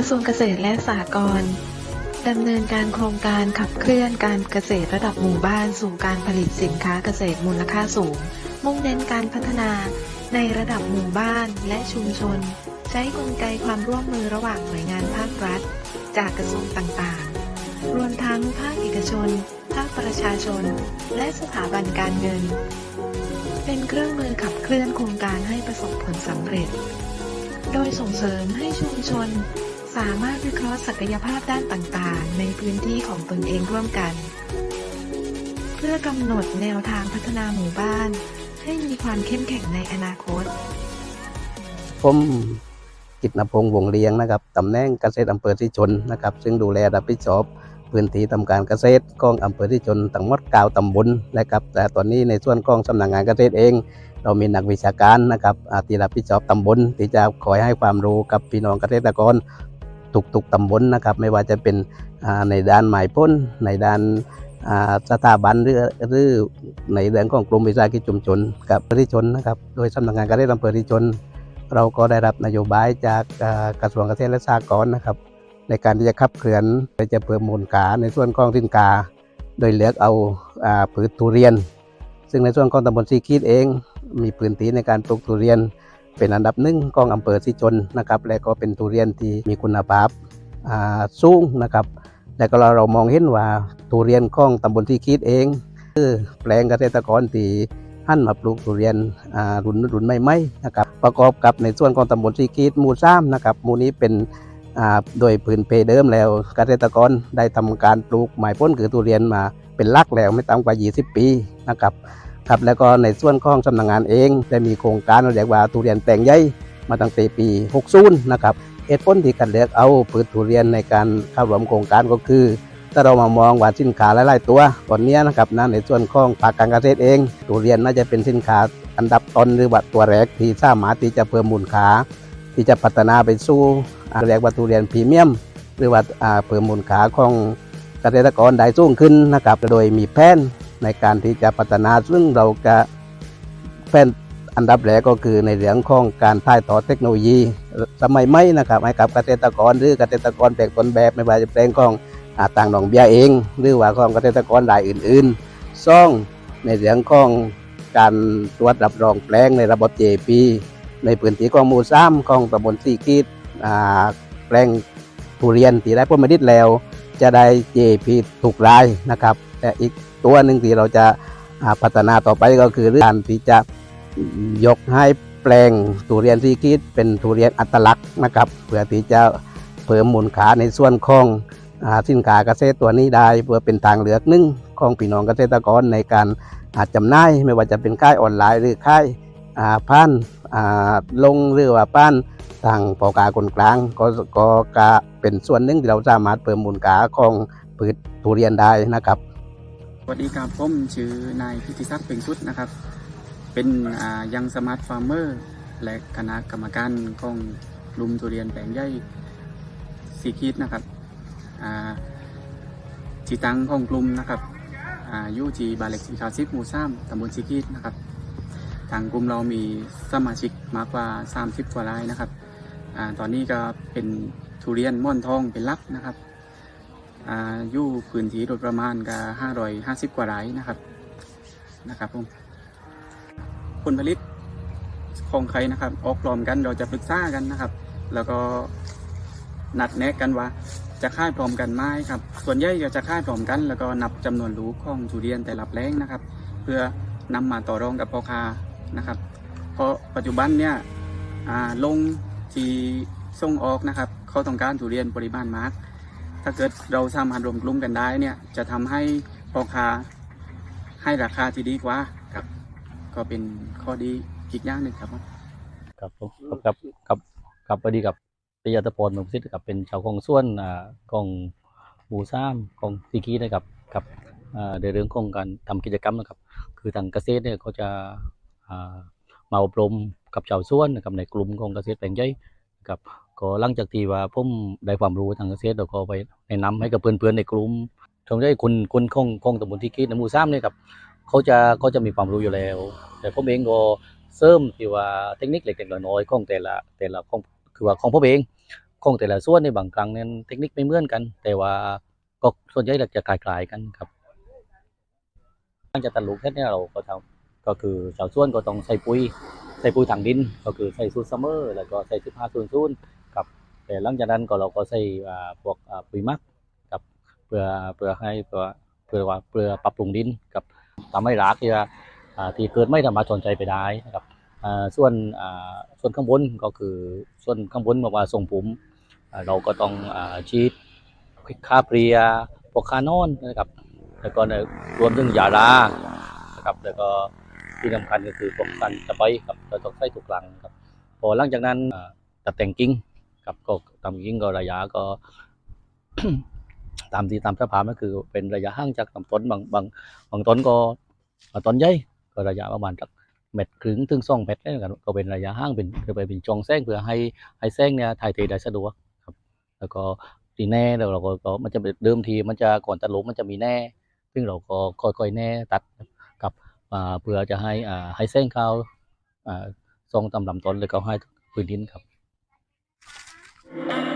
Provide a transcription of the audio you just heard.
กระทรวงเกษตรและสหกรณ์ดำเนินการโครงการขับเคลื่อนการเกษตรระดับหมู่บ้านสู่การผลิตสินค้าเกษตรมูลค่าสูง มุ่งเน้นการพัฒนาในระดับหมู่บ้านและชุมชน ใช้กลไกความร่วมมือระหว่างหน่วยงานภาครัฐ จากกระทรวงต่างๆ รวมทั้งภาคเอกชน ภาคประชาชน และสถาบันการเงิน เป็นเครื่องมือขับเคลื่อนโครงการให้ประสบผลสำเร็จ โดยส่งเสริมให้ชุมชน สามารถวิเคราะห์ศักยภาพด้านต่างๆ ในพื้นที่ของตนเองร่วมกัน เพื่อกำหนดแนวทางพัฒนาหมู่บ้าน ให้มีความเข้มแข็งในอนาคต ผมกิตนพงษ์วงเลียงนะครับตำแหน่งเกษตรอำเภอที่ชนนะครับ ซึ่งดูแลรับผิดชอบพื้นที่ทำการเกษตรของอำเภอที่ชนทั้งหมดก้าตำบลนะครับ แต่ตอนนี้ในส่วนของสำนักงานเกษตรเอง เรามีนักวิชาการนะครับอาที่รับผิดชอบตำบลที่จะคอยให้ความรู้กับพี่น้องเกษตรกร ทุกๆตำบลนะครับ ไม่ว่าจะเป็นในด้านหมายพ้นในด้านสถาบันหรือหรือในเรื่องของกลุ่มวิสาหกิจชุมชนกับอำเภอที่ชนนะครับ โดยสำนักงานการเกษตรอำเภอที่ชน เราก็ได้รับนโยบายจากกระทรวงเกษตรและสหกรณ์นะครับ ในการที่จะขับเคลื่อนไปจะเพิ่มมูลค่าในส่วนของสินค้าโดยเลือกเอาอ่าพืชทุเรียน ซึ่งในส่วนของตำบลสีคีดเอง มีพื้นที่ในการปลูกทุเรียน เป็นอันดับหนึ่งของอำเภอสิจนนะครับและก็เป็นทุเรียนที่มีคุณภาพสูงนะครับและก็เราเรามองเห็นว่าทุเรียนของตำบลที่คีดเอง คือแปลงเกษตรกรที่หันมาปลูกทุเรียนอ่ารุ่นรุ่นใหม่ๆนะครับประกอบกับในส่วนของตำบลสีกีดหมู่ซ้ำนะครับหมู่นี้เป็นโดยพื้นเพเดิมแล้วเกษตรกรได้ทำการปลูกหมายพ้นคือทุเรียนมาเป็นลักแล้วไม่ต่ำกว่า 20 ปีนะครับ ครับแล้วก็ในส่วนของสำนักงานเองได้มีโครงการเราเรียกว่าทุเรียนแปลงใหญ่มาตั้งแต่ปี 60 นะครับเหตุผลที่กันเลือกเอาพืชทุเรียนในการเข้าร่วมโครงการก็คือ ถ้าเรามามองว่าสินค้าหลายๆตัวตอนนี้นะครับนะในส่วนของภาคการเกษตรเองทุเรียนน่าจะเป็นสินค้าอันดับต้นหรือว่าตัวแรกที่สามารถที่จะเพิ่มมูลค่าที่จะพัฒนาไปสู่เรียกว่าทุเรียนพรีเมียม หรือว่าอ่าเพิ่มมูลค่าของเกษตรกรได้สูงขึ้นนะครับโดยมีแผน ในการที่จะพัฒนาซึ่งเราจะแผนอันดับแรกก็คือในเรื่องของการถ่ายทอดเทคโนโลยีสมัยใหม่นะครับให้กับเกษตรกรหรือเกษตรกรแปลงต้นแบบไม่ว่าจะแปลงของอต่างหนองเบี้ยเอง หรือว่าของเกษตรกรรายอื่นๆซ่องในเรื่องของการตรวจรับรองแปลงในระบบ JP ในพื้นที่ของหมู่ซ้ำของตำบลสี่กีดแปลงทุเรียนที่ได้ผลผลิตแล้ว จะได้ JP ถูกรายนะครับแต่อีก ตัวหนึ่งที่เราจะพัฒนาต่อไปก็คือเรื่องการที่จะยกให้แปลงทุเรียนสีกีดเป็นทุเรียนอัตลักษณ์นะครับเพื่อที่จะเพิ่มมูลค่าในส่วนของอสินค้าเกษตรตัวนี้ได้ เพื่อเป็นทางเลือกหนึ่งของพี่น้องเกษตรกรในการอาจจำหน่ายไม่ว่าจะเป็นค่ายออนไลน์หรือค่ายผ่านลงหรือว่าผ่านทางปอกาคนกลางก็ก็กะเป็นส่วนหนึ่งที่เราสามารถเพิ่มมูลค่าของพืชทุเรียนได้นะครับ วัสดีครับผมชื่อนายพิธิศักดิ์เป่งสุดนะครับ เป็นยังสมาร์ทฟาร์มเมอร์ และคณะกรรมการของลุมทุเรียนแปลงใหญ่สีคิดนะครับจีตังของกลุ่มนะครับอายู่ที่บาเล็กสีขาวซิบหมู่ซ้ำตำบลสีคิดนะครับ ทางกลุ่มเรามีสมาชิกมากกว่า 30กว่ารายนะครับอตอนนี้ก็เป็นทุเรียนม่อนทองเป็นลักนะครับ อ่าอยู่พื้นที่โดยประมาณก็ห้าร้อยห้าสิบกว่าไร่นะครับนะครับผมผลผลิตของใครนะครับ ออกพร้อมกันเราจะปรึกษากันนะครับ แล้วก็นัดแนะกันว่าจะค่ายพร้อมกันไหมครับ ส่วนใหญ่ก็จะค่ายพร้อมกัน แล้วก็นับจำนวนลูกของทุเรียนแต่ละแปลงนะครับ เพื่อนำมาต่อรองกับพ่อค้านะครับ เพราะปัจจุบันเนี่ยลงที่ส่งออกนะครับ เขาต้องการทุเรียนปริมาณมาก ถ้าเกิดเราสามารถรวมกลุ่มกันได้เนี่ยจะทำให้พ่อค้าให้ราคาที่ดีกว่าครับ ก็เป็นข้อดีอีกอย่างหนึ่งครับผมครับผมกับกับกับพอดีกับปิยตพรมุสิทธิ์กับเป็นชาวของส่วนอ่าของหมู่ซ้ำของสีกีนะครับกับอ่าในเรื่องของการทำกิจกรรมนะครับ คือทางเกษตรเนี่ยเขาจะอ่ามาอบรมกับชาวสวนนะครับในกลุ่มของเกษตรแปลงใหญ่นะครับ ก็หลังจากที่ว่าผมได้ความรู้ทางเกษตรเราก็ไปแนะนำให้กับเพื่อนๆในกลุ่มทางได้คนคนของของตำบลที่กีในหมู่ซ้ำเนี่ยครับเขาจะเขาจะมีความรู้อยู่แล้ว แต่ผมเองก็เสริมที่ว่าเทคนิคเล็กๆน้อยๆของแต่ละแต่ละของคือว่าของผมเองของแต่ละส่วนในบางครั้งเนี่ยเทคนิคไม่เหมือนกัน แต่ว่าก็ส่วนใหญ่จะคล้ายๆกันครับหลังจากตัดลูกเสร็จเนี่ยเราก็ทำก็คือชาวสวนก็ต้องใส่ปุ๋ยใส่ปุ๋ยถังดิน ก็คือใส่สูตรซัมเมอร์แล้วก็ใส่สิบห้าศูนย์ศูนย์ แต่หลังจากนั้นก็เราก็ใส่พวกปุ๋ยมักกับเพื่อเพื่อให้เพื่อเพื่อว่าเพื่อปรับปรุงดินกับทำให้รากที่ว่าที่เกิดไม่สามารถทนใจไปได้นะครับส่วนส่วนข้างบนก็คือส่วนข้างบนบอกว่าทรงผมเราก็ต้องชีดค่าเพลียพวกคานอนนะครับแล้วก็รวมถึงยาลานะครับแล้วก็ที่สำคัญก็คือพวกกันตะไบครับเราต้องใส่ทุกครั้งครับพอหลังจากนั้นตัดแต่งกิ่ง ครับก็ทำกิ่งก็ระยะก็ ตามที่ตามสภาพก็คือ เป็นระยะห่างจากลำต้นบางบางบางต้นก็ต้นใหญ่ก็ระยะประมาณสักเม็ดครึ่งถึงสองเม็ดนี่กันก็เป็นระยะห่างเป็นคือไปเป็นจองแซงเพื่อให้ให้แซงเนี่ยถ่ายเทได้สะดวกครับ แล้วก็ทีแน่เราก็มันจะเดิมทีมันจะก่อนตัดลุมมันจะมีแน่ ซึ่งเราก็ค่อยๆแน่ตัดกับเพื่อจะให้อ่าให้แซงเขาอ่าทรงตำลำต้นแล้วก็ให้พื้นดินครับ Mm-hmm.